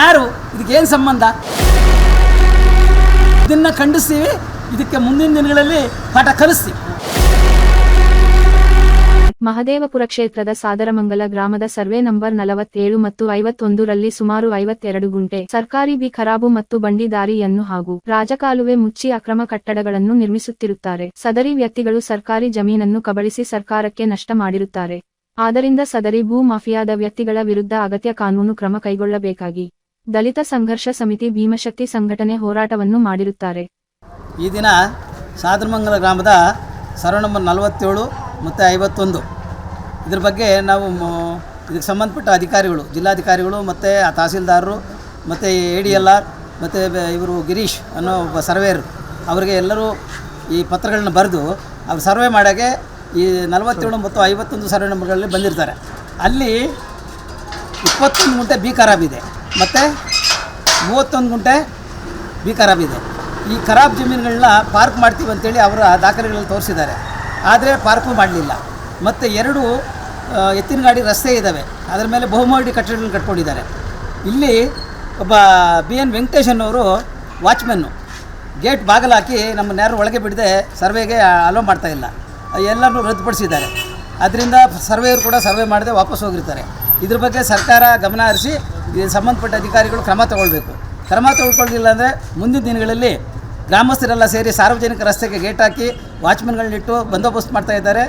ಯಾರು? ಇದಕ್ಕೆ ಏನು ಸಂಬಂಧ? ಇದನ್ನು ಖಂಡಿಸ್ತೀವಿ, ಇದಕ್ಕೆ ಮುಂದಿನ ದಿನಗಳಲ್ಲಿ ಪಾಠ ಕಲಿಸ್ತೀವಿ. ಮಹದೇವಪುರ ಕ್ಷೇತ್ರದ ಸಾದರಮಂಗಲ ಗ್ರಾಮದ ಸರ್ವೆ ನಂಬರ್ ನಲವತ್ತೇಳು ಮತ್ತು ಐವತ್ತೊಂದರಲ್ಲಿ ಸುಮಾರು ಐವತ್ತೆರಡು ಗುಂಟೆ, ಸರ್ಕಾರಿ ಬಿ ಖರಾಬು ಮತ್ತು ಬಂಡಿ ದಾರಿಯನ್ನು ಹಾಗೂ ರಾಜಕಾಲುವೆ ಮುಚ್ಚಿ ಅಕ್ರಮ ಕಟ್ಟಡಗಳನ್ನು ನಿರ್ಮಿಸುತ್ತಿರುತ್ತಾರೆ. ಸದರಿ ವ್ಯಕ್ತಿಗಳು ಸರ್ಕಾರಿ ಜಮೀನನ್ನು ಕಬಳಿಸಿ ಸರ್ಕಾರಕ್ಕೆ ನಷ್ಟ ಮಾಡಿರುತ್ತಾರೆ. ಆದ್ದರಿಂದ ಸದರಿ ಭೂ ಮಾಫಿಯಾದ ವ್ಯಕ್ತಿಗಳ ವಿರುದ್ಧ ಅಗತ್ಯ ಕಾನೂನು ಕ್ರಮ ಕೈಗೊಳ್ಳಬೇಕಾಗಿ ದಲಿತ ಸಂಘರ್ಷ ಸಮಿತಿ ಭೀಮಶಕ್ತಿ ಸಂಘಟನೆ ಹೋರಾಟವನ್ನು ಮಾಡಿರುತ್ತಾರೆ. ಈ ದಿನ ಸಾದರಮಂಗಲ ಗ್ರಾಮದ ಸರ್ವ ನಂಬರ್ ನಲವತ್ತೇಳು ಮತ್ತು ಐವತ್ತೊಂದು. ಇದ್ರ ಬಗ್ಗೆ ನಾವು ಇದಕ್ಕೆ ಸಂಬಂಧಪಟ್ಟ ಅಧಿಕಾರಿಗಳು, ಜಿಲ್ಲಾಧಿಕಾರಿಗಳು ಮತ್ತು ಆ ತಹಸೀಲ್ದಾರರು ಮತ್ತು ಎ ಡಿ ಎಲ್ ಆರ್ ಮತ್ತು ಇವರು ಗಿರೀಶ್ ಅನ್ನೋ ಒಬ್ಬ ಸರ್ವೇಯರ್ ಅವರಿಗೆ ಎಲ್ಲರೂ ಈ ಪತ್ರಗಳನ್ನ ಬರೆದು ಅವ್ರು ಸರ್ವೆ ಮಾಡೋಕ್ಕೆ ಈ ನಲವತ್ತೇಳು ಮತ್ತು ಐವತ್ತೊಂದು ಸರ್ವೆ ನಂಬರ್ಗಳಲ್ಲಿ ಬಂದಿರ್ತಾರೆ. ಅಲ್ಲಿ ಇಪ್ಪತ್ತೊಂದು ಗುಂಟೆ ಬಿ ಖರಾಬಿದೆ ಮತ್ತು ಮೂವತ್ತೊಂದು ಗುಂಟೆ ಬಿ ಖರಾಬಿದೆ ಈ ಖರಾಬ್ ಜಮೀನುಗಳನ್ನ ಪಾರ್ಕ್ ಮಾಡ್ತೀವಿ ಅಂತೇಳಿ ಅವರ ದಾಖಲೆಗಳಲ್ಲಿ ತೋರಿಸಿದ್ದಾರೆ. ಆದರೆ ಪಾರ್ಕು ಮಾಡಲಿಲ್ಲ. ಮತ್ತು ಎರಡು ಎತ್ತಿನ ಗಾಡಿ ರಸ್ತೆ ಇದ್ದಾವೆ ಅದರ ಮೇಲೆ ಬಹುಮಹಡಿ ಕಟ್ಟಡಗಳನ್ನ ಕಟ್ಕೊಂಡಿದ್ದಾರೆ. ಇಲ್ಲಿ ಒಬ್ಬ ಬಿ ಎನ್ ವೆಂಕಟೇಶ್ ಅನ್ನೋರು ವಾಚ್ಮೆನ್ನು ಗೇಟ್ ಬಾಗಿಲಾಕಿ ನಮ್ಮನ್ನ ಯಾರು ಒಳಗೆ ಬಿಡದೆ ಸರ್ವೆಗೆ ಅಲೋ ಮಾಡ್ತಾ ಇಲ್ಲ. ಎಲ್ಲನೂ ರದ್ದುಪಡಿಸಿದ್ದಾರೆ. ಅದರಿಂದ ಸರ್ವೇಯರು ಕೂಡ ಸರ್ವೆ ಮಾಡದೆ ವಾಪಸ್ ಹೋಗಿರ್ತಾರೆ. ಇದ್ರ ಬಗ್ಗೆ ಸರ್ಕಾರ ಗಮನ ಹರಿಸಿ ಸಂಬಂಧಪಟ್ಟ ಅಧಿಕಾರಿಗಳು ಕ್ರಮ ತಗೊಳ್ಬೇಕು. ಕ್ರಮ ತಗೊಳ್ಕೊಳ್ಳಿಲ್ಲ ಅಂದರೆ ಮುಂದಿನ ದಿನಗಳಲ್ಲಿ ಗ್ರಾಮಸ್ಥರೆಲ್ಲ ಸೇರಿ ಸಾರ್ವಜನಿಕ ರಸ್ತೆಗೆ ಗೇಟ್ ಹಾಕಿ ವಾಚ್ಮನ್ಗಳನ್ನಿಟ್ಟು ಬಂದೋಬಸ್ತ್ ಮಾಡ್ತಾ ಇದ್ದಾರೆ.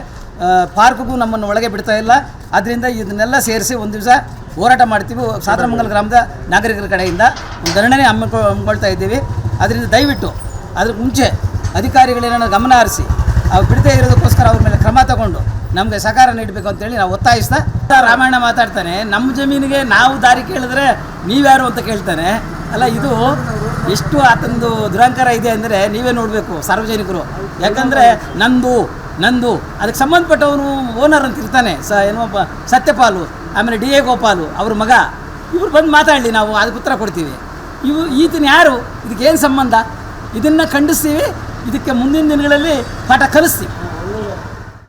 ಪಾರ್ಕ್ಗೂ ನಮ್ಮನ್ನು ಒಳಗೆ ಬಿಡ್ತಾ ಇಲ್ಲ. ಆದ್ದರಿಂದ ಇದನ್ನೆಲ್ಲ ಸೇರಿಸಿ ಒಂದು ದಿವಸ ಹೋರಾಟ ಮಾಡ್ತೀವಿ ಸಾದರಮಂಗಲ ಗ್ರಾಮದ ನಾಗರಿಕರ ಕಡೆಯಿಂದ. ಒಂದು ಹಮ್ಮಿಕೊ, ಹಮ್ಮಿಕೊಳ್ತಾ ಇದ್ದೀವಿ. ಅದರಿಂದ ದಯವಿಟ್ಟು ಅದಕ್ಕೆ ಮುಂಚೆ ಅಧಿಕಾರಿಗಳೇನಾದ್ರು ಗಮನ ಹರಿಸಿ ಅವ್ರು ಬಿಡದೇ ಇರೋದಕ್ಕೋಸ್ಕರ ಅವ್ರ ಮೇಲೆ ಕ್ರಮ ತಗೊಂಡು ನಮಗೆ ಸಹಕಾರ ನೀಡಬೇಕು ಅಂತೇಳಿ ನಾವು ಒತ್ತಾಯಿಸ್ತಾ ರಾಮಾಯಣ ಮಾತಾಡ್ತಾನೆ. ನಮ್ಮ ಜಮೀನಿಗೆ ನಾವು ದಾರಿ ಕೇಳಿದ್ರೆ ನೀವ್ಯಾರು ಅಂತ ಕೇಳ್ತಾನೆ. ಅಲ್ಲ, ಇದು ಎಷ್ಟು ಆತನದು ದುರಂಕಾರ ಇದೆ ಅಂದರೆ ನೀವೇ ನೋಡಬೇಕು ಸಾರ್ವಜನಿಕರು. ಯಾಕಂದರೆ ನಂದು ನಂದು, ಅದಕ್ಕೆ ಸಂಬಂಧಪಟ್ಟವನು ಓನರ್ ಅಂತ ಇರ್ತಾನೆ. ಸ, ಏನೋ ಸತ್ಯಪಾಲು, ಆಮೇಲೆ ಡಿ ಎ ಗೋಪಾಲು, ಅವ್ರ ಮಗ. ಇವ್ರು ಬಂದು ಮಾತಾಡಲಿ ನಾವು, ಅದಕ್ಕೆ ಉತ್ತರ ಕೊಡ್ತೀವಿ. ಇವು, ಈತನ ಯಾರು? ಇದಕ್ಕೆ ಏನು ಸಂಬಂಧ? ಇದನ್ನು ಖಂಡಿಸ್ತೀವಿ, ಇದಕ್ಕೆ ಮುಂದಿನ ದಿನಗಳಲ್ಲಿ ಪಾಠ ಕಲಿಸ್ತೀವಿ.